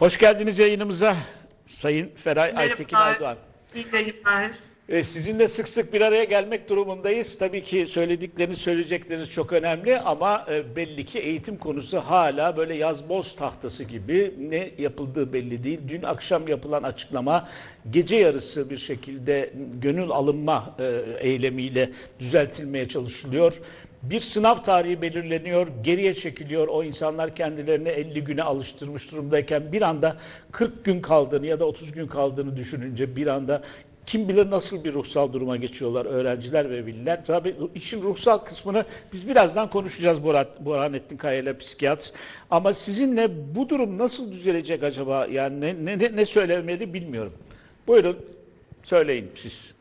Hoş geldiniz yayınımıza Sayın Feray Aytekin Merhabalar. Aydoğan. İyi yayınlar. E, sizinle sık sık bir araya gelmek durumundayız. Tabii ki söyledikleriniz, söyleyecekleriniz çok önemli ama e, belli ki eğitim konusu hala böyle yazboz tahtası gibi ne yapıldığı belli değil. Dün akşam yapılan açıklama gece yarısı bir şekilde gönül alınma e, eylemiyle düzeltilmeye çalışılıyor. Bir sınav tarihi belirleniyor, geriye çekiliyor. O insanlar kendilerini 50 güne alıştırmış durumdayken bir anda 40 gün kaldığını ya da 30 gün kaldığını düşününce bir anda kim bilir nasıl bir ruhsal duruma geçiyorlar öğrenciler ve veliler. Tabii işin ruhsal kısmını biz birazdan konuşacağız Burhan, Burhanettin Kaya ile psikiyatr. Ama sizinle bu durum nasıl düzelecek acaba? Yani ne, ne, ne- ne söylemeli bilmiyorum. Buyurun söyleyin siz.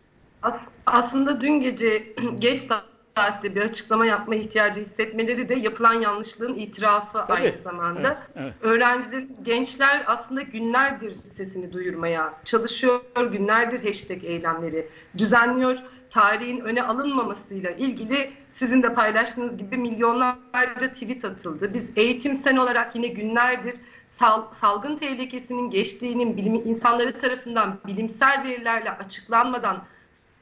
As- aslında dün gece geç saatte bir açıklama yapma ihtiyacı hissetmeleri de yapılan yanlışlığın itirafı Tabii. aynı zamanda. Evet, evet. Öğrenciler, gençler aslında günlerdir sesini duyurmaya çalışıyor. Günlerdir hashtag eylemleri düzenliyor. Tarihin öne alınmamasıyla ilgili sizin de paylaştığınız gibi milyonlarca tweet atıldı. Biz eğitim sen olarak yine günlerdir sal- salgın tehlikesinin geçtiğinin bilim, insanları tarafından bilimsel verilerle açıklanmadan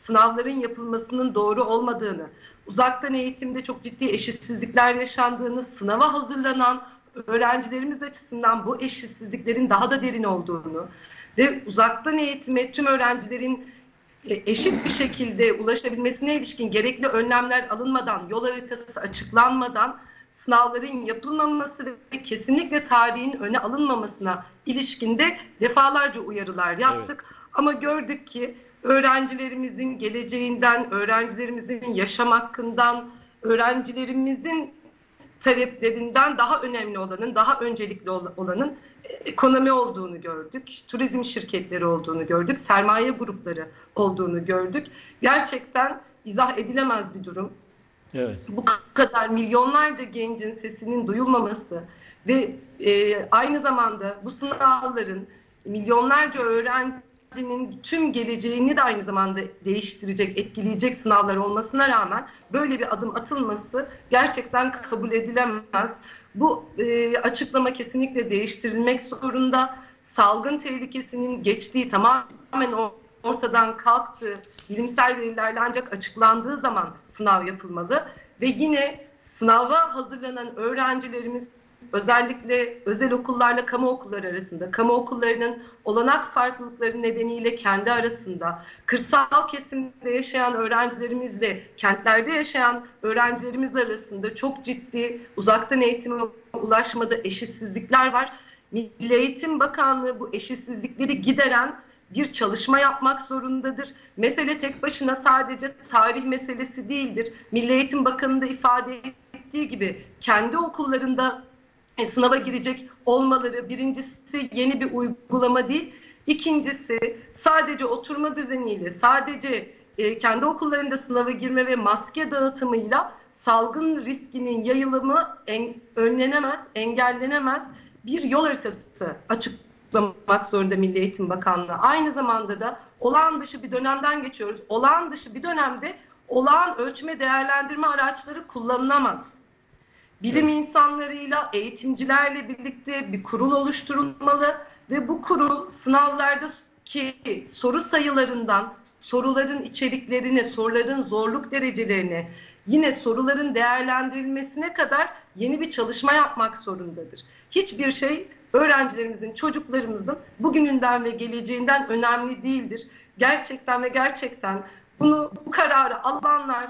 sınavların yapılmasının doğru olmadığını, uzaktan eğitimde çok ciddi eşitsizlikler yaşandığını, sınava hazırlanan öğrencilerimiz açısından bu eşitsizliklerin daha da derin olduğunu ve uzaktan eğitime tüm öğrencilerin e, eşit bir şekilde ulaşabilmesine ilişkin gerekli önlemler alınmadan, yol haritası açıklanmadan sınavların yapılmaması ve kesinlikle tarihin öne alınmamasına ilişkinde defalarca uyarılar yaptık. Ama gördük ki öğrencilerimizin geleceğinden, öğrencilerimizin yaşam hakkından, öğrencilerimizin taleplerinden daha önemli olanın, daha öncelikli ol- olanın e, ekonomi olduğunu gördük. Turizm şirketleri olduğunu gördük. Sermaye grupları olduğunu gördük. Gerçekten izah edilemez bir durum Evet. bu kadar milyonlarca gencin sesinin duyulmaması ve e, aynı zamanda bu sınavların milyonlarca öğrencinin tüm geleceğini de aynı zamanda değiştirecek, etkileyecek sınavlar olmasına rağmen böyle bir adım atılması gerçekten kabul edilemez. Bu e, açıklama kesinlikle değiştirilmek zorunda. Salgın tehlikesinin geçtiği tamamen ortadan kalktı. Bilimsel verilerle ancak açıklandığı zaman sınav yapılmalı ve yine sınava hazırlanan öğrencilerimiz özellikle özel okullarla kamu okulları arasında, kamu okullarının olanak farklılıkları nedeniyle kendi arasında, kırsal kesimde yaşayan öğrencilerimizle kentlerde yaşayan öğrencilerimiz arasında çok ciddi uzaktan eğitime ulaşmada eşitsizlikler var. Milli Eğitim Bakanlığı bu eşitsizlikleri gideren bir çalışma yapmak zorundadır. Mesele tek başına sadece tarih meselesi değildir. Milli Eğitim Bakanı da ifade ettiği gibi kendi okullarında sınava girecek olmaları birincisi yeni bir uygulama değil. İkincisi sadece oturma düzeniyle, sadece e, kendi okullarında sınava girme ve maske dağıtımıyla salgın riskinin yayılımı en, önlenemez, engellenemez bir yol haritası açıklamak zorunda Milli Eğitim Bakanlığı. Aynı zamanda da olağan dışı bir dönemden geçiyoruz. Olağan dışı bir dönemde olağan ölçme değerlendirme araçları kullanılamaz. Bilim insanlarıyla, eğitimcilerle birlikte bir kurul oluşturulmalı ve bu kurul sınavlardaki soru sayılarından soruların içeriklerine, soruların zorluk derecelerine, yine soruların değerlendirilmesine kadar yeni bir çalışma yapmak zorundadır. Hiçbir şey öğrencilerimizin, çocuklarımızın bugününden ve geleceğinden önemli değildir. Gerçekten ve gerçekten bunu bu kararı alanlar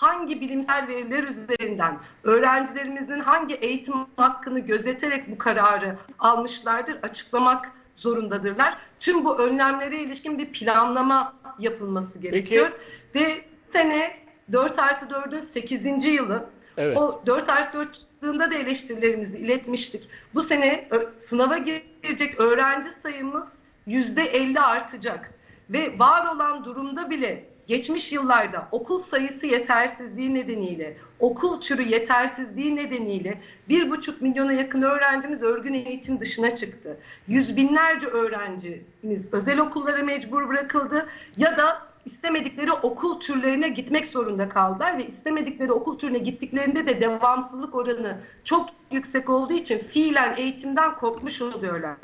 hangi bilimsel veriler üzerinden öğrencilerimizin hangi eğitim hakkını gözeterek bu kararı almışlardır açıklamak zorundadırlar. Tüm bu önlemlere ilişkin bir planlama yapılması gerekiyor. Ve sene 4 artı 4'ün 8. yılı Evet. o 4 artı 4 çıktığında da eleştirilerimizi iletmiştik. Bu sene sınava girecek öğrenci sayımız %50 artacak. Ve var olan durumda bile geçmiş yıllarda okul sayısı yetersizliği nedeniyle, okul türü yetersizliği nedeniyle bir buçuk milyona yakın öğrencimiz örgün eğitim dışına çıktı. Yüz binlerce öğrencimiz özel okullara mecbur bırakıldı ya da istemedikleri okul türlerine gitmek zorunda kaldılar ve istemedikleri okul türüne gittiklerinde de devamsızlık oranı çok yüksek olduğu için fiilen eğitimden kopmuş oluyorlar.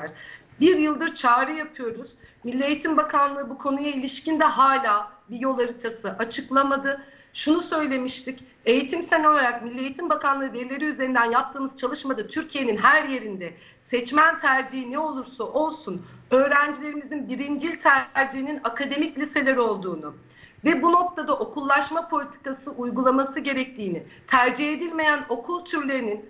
Bir yıldır çağrı yapıyoruz. Milli Eğitim Bakanlığı bu konuya ilişkin de hala bir yol haritası açıklamadı. Şunu söylemiştik, eğitim sen olarak Milli Eğitim Bakanlığı verileri üzerinden yaptığımız çalışmada Türkiye'nin her yerinde seçmen tercihi ne olursa olsun öğrencilerimizin birincil tercihinin akademik liseler olduğunu, ve bu noktada okullaşma politikası uygulaması gerektiğini, tercih edilmeyen okul türlerinin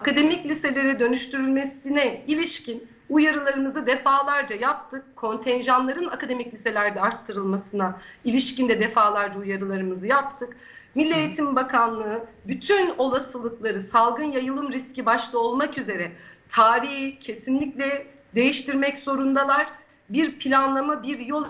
akademik liselere dönüştürülmesine ilişkin uyarılarımızı defalarca yaptık. Kontenjanların akademik liselerde arttırılmasına ilişkin de defalarca uyarılarımızı yaptık. Milli Eğitim Bakanlığı bütün olasılıkları salgın yayılım riski başta olmak üzere tarihi kesinlikle değiştirmek zorundalar. Bir planlama, bir yol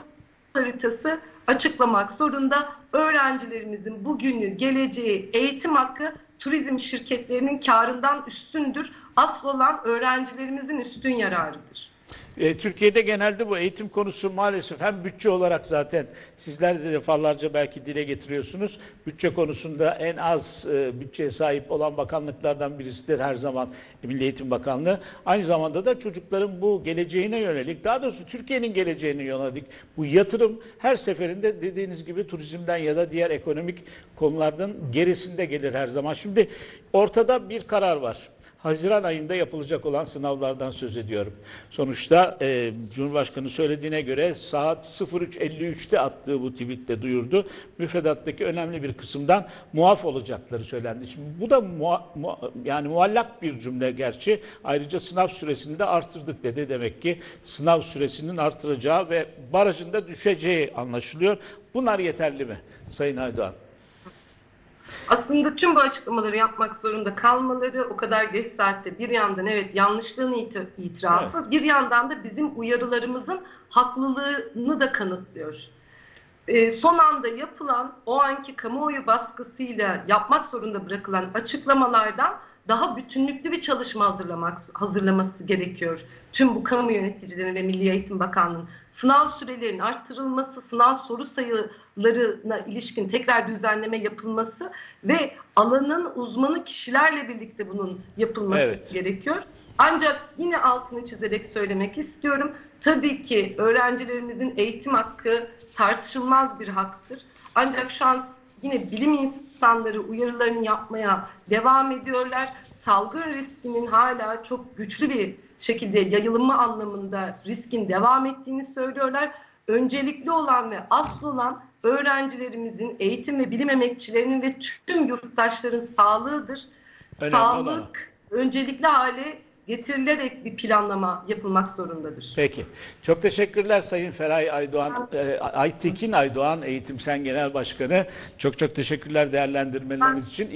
haritası açıklamak zorunda. Öğrencilerimizin bugünü, geleceği, eğitim hakkı turizm şirketlerinin karından üstündür. Asıl olan öğrencilerimizin üstün yararıdır. E, Türkiye'de genelde bu eğitim konusu maalesef hem bütçe olarak zaten sizler de defalarca belki dile getiriyorsunuz. Bütçe konusunda en az e, bütçeye sahip olan bakanlıklardan birisidir her zaman Milli Eğitim Bakanlığı. Aynı zamanda da çocukların bu geleceğine yönelik, daha doğrusu Türkiye'nin geleceğine yönelik bu yatırım her seferinde dediğiniz gibi turizmden ya da diğer ekonomik konulardan gerisinde gelir her zaman. Şimdi ortada bir karar var. Haziran ayında yapılacak olan sınavlardan söz ediyorum. Sonuçta e, Cumhurbaşkanı söylediğine göre saat 03.53'te attığı bu tweette duyurdu. Müfredattaki önemli bir kısımdan muaf olacakları söylendi. Şimdi bu da mua- mua- yani muallak bir cümle gerçi. Ayrıca sınav süresini de artırdık dedi. Demek ki sınav süresinin artıracağı ve barajın da düşeceği anlaşılıyor. Bunlar yeterli mi Sayın Aydoğan? Aslında tüm bu açıklamaları yapmak zorunda kalmaları o kadar geç saatte bir yandan evet yanlışlığın iti- itirafı bir yandan da bizim uyarılarımızın haklılığını da kanıtlıyor. Ee, son anda yapılan o anki kamuoyu baskısıyla yapmak zorunda bırakılan açıklamalardan daha bütünlüklü bir çalışma hazırlamak hazırlaması gerekiyor. Tüm bu kamu yöneticilerin ve Milli Eğitim Bakanlığı'nın sınav sürelerinin arttırılması, sınav soru sayılarına ilişkin tekrar düzenleme yapılması ve alanın uzmanı kişilerle birlikte bunun yapılması Evet. gerekiyor. Ancak yine altını çizerek söylemek istiyorum. Tabii ki öğrencilerimizin eğitim hakkı tartışılmaz bir haktır. Ancak şu an yine bilim insanları uyarılarını yapmaya devam ediyorlar. Salgın riskinin hala çok güçlü bir şekilde yayılımı anlamında riskin devam ettiğini söylüyorlar. Öncelikli olan ve asıl olan öğrencilerimizin, eğitim ve bilim emekçilerinin ve tüm yurttaşların sağlığıdır. Önemli olan. Sağlık öncelikli hale getirilerek bir planlama yapılmak zorundadır. Peki. Çok teşekkürler Sayın Feray Aydoğan, e, Aytekin Aydoğan Eğitim Sen Genel Başkanı. Çok çok teşekkürler değerlendirmeleriniz için.